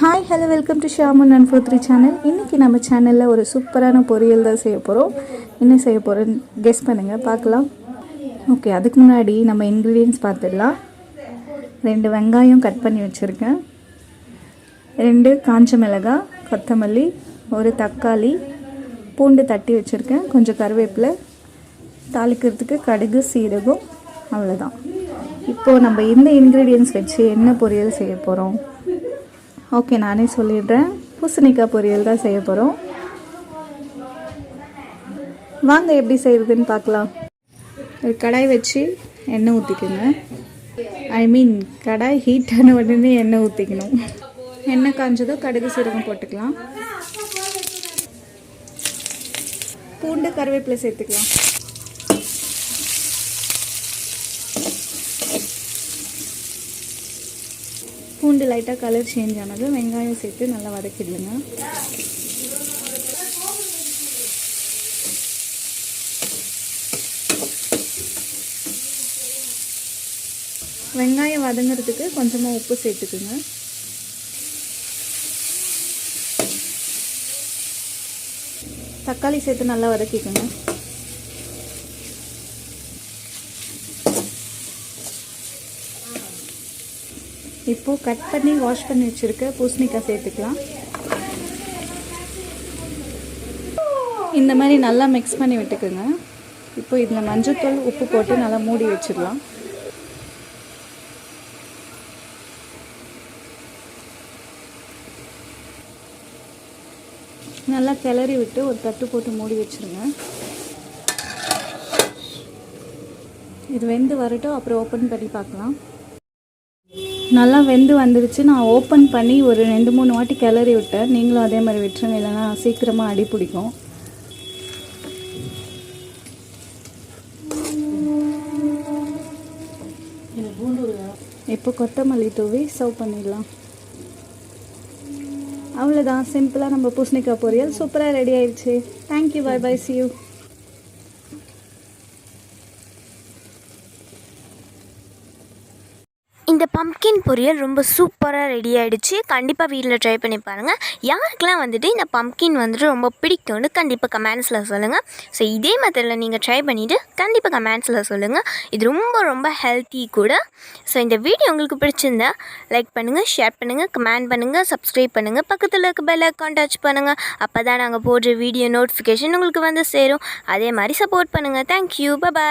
Hi hello welcome to Shaman and four three channel இன்றைக்கி நம்ம சேனலில் ஒரு சூப்பரான பொரியல் தான் செய்ய போகிறோம் என்ன செய்ய போகிறோன்னு கெஸ் பண்ணுங்கள் பார்க்கலாம். ஓகே அதுக்கு முன்னாடி நம்ம இன்க்ரீடியன்ஸ் பார்த்துடலாம். ரெண்டு வெங்காயம் கட் பண்ணி வச்சுருக்கேன். ரெண்டு காஞ்ச மிளகாய் கொத்தமல்லி ஒரு தக்காளி பூண்டு தட்டி வச்சுருக்கேன். கொஞ்சம் கருவேப்பிலை தாளிக்கிறதுக்கு கடுகு சீரகம் அவ்வளோதான் இப்போது நம்ம இந்த இன்க்ரீடியன்ஸ் வச்சு என்ன பொரியல் செய்ய போகிறோம் ஓகே நானே சொல்லிடுறேன். பூசணிக்காய் பொரியல் தான் செய்ய போகிறோம் வாங்க எப்படி செய்கிறதுன்னு பார்க்கலாம். ஒரு கடாய் வச்சு எண்ணெய் ஊற்றிக்கோங்க ஐ மீன் கடாய் ஹீட் ஆன உடனே எண்ணெய் ஊற்றிக்கணும் எண்ணெய் காஞ்சதும் கடுகு சீரகம் போட்டுக்கலாம். பூண்டு கருவேப்பிலை சேர்த்துக்கலாம். பூண்டு லைட்டாக கலர் சேஞ்ச் ஆனது வெங்காயம் சேர்த்து நல்லா வதக்கிடுங்க. வெங்காயம் வதங்குறதுக்கு கொஞ்சமாக உப்பு சேர்த்துக்குங்க. தக்காளி சேர்த்து நல்லா வதக்கிக்கோங்க. இப்போது கட் பண்ணி வாஷ் பண்ணி வச்சுருக்க பூசணிக்காய் சேர்த்துக்கலாம். இந்த மாதிரி நல்லா மிக்ஸ் பண்ணி விட்டுக்குங்க. இப்போ இதில் மஞ்சத்தூள் உப்பு போட்டு நல்லா மூடி வச்சிடலாம். நல்லா கிளறி விட்டு ஒரு தட்டு போட்டு மூடி வச்சுருங்க. இது வெந்து வரட்டும் அப்புறம் ஓப்பன் பண்ணி பார்க்கலாம். நல்லா வெந்து வந்துடுச்சு நான் ஓப்பன் பண்ணி ஒரு ரெண்டு மூணு வாட்டி கிளறி விட்டேன். நீங்களும் அதே மாதிரி விட்டுருங்க. இல்லைன்னா சீக்கிரமாக அடி பிடிக்கும். இப்போ கொத்தமல்லி தூவி சர்வ் பண்ணிடலாம். அவ்வளோதான் சிம்பிளாக நம்ம பூசணிக்காய் பொரியல். சூப்பராக ரெடி ஆயிடுச்சு thank you bye bye see you இந்த பம்கின் பொரியல் ரொம்ப சூப்பராக ரெடி ஆகிடுச்சு கண்டிப்பாக வீட்டில் ட்ரை பண்ணி பாருங்கள் யாருக்கெல்லாம் வந்துட்டு இந்த பம்கின் வந்துட்டு ரொம்ப பிடிக்கும்னு கண்டிப்பாக கமெண்ட்ஸில் சொல்லுங்கள் ஸோ இதே மெத்தடில் நீங்கள் ட்ரை பண்ணிவிட்டு கண்டிப்பாக கமெண்ட்ஸில் சொல்லுங்கள் இது ரொம்ப ரொம்ப ஹெல்த்தி கூட. ஸோ இந்த வீடியோ உங்களுக்கு பிடிச்சிருந்தா லைக் பண்ணுங்கள் ஷேர் பண்ணுங்கள் கமெண்ட் பண்ணுங்கள் சப்ஸ்கிரைப் பண்ணுங்கள் பக்கத்தில் இருக்க பெல் அக்கௌண்ட் டச் பண்ணுங்கள் அப்போ தான் நாங்கள் போடுற வீடியோ நோட்டிஃபிகேஷன் உங்களுக்கு வந்து சேரும். அதே மாதிரி சப்போர்ட் பண்ணுங்கள் தேங்க்யூ பபாய்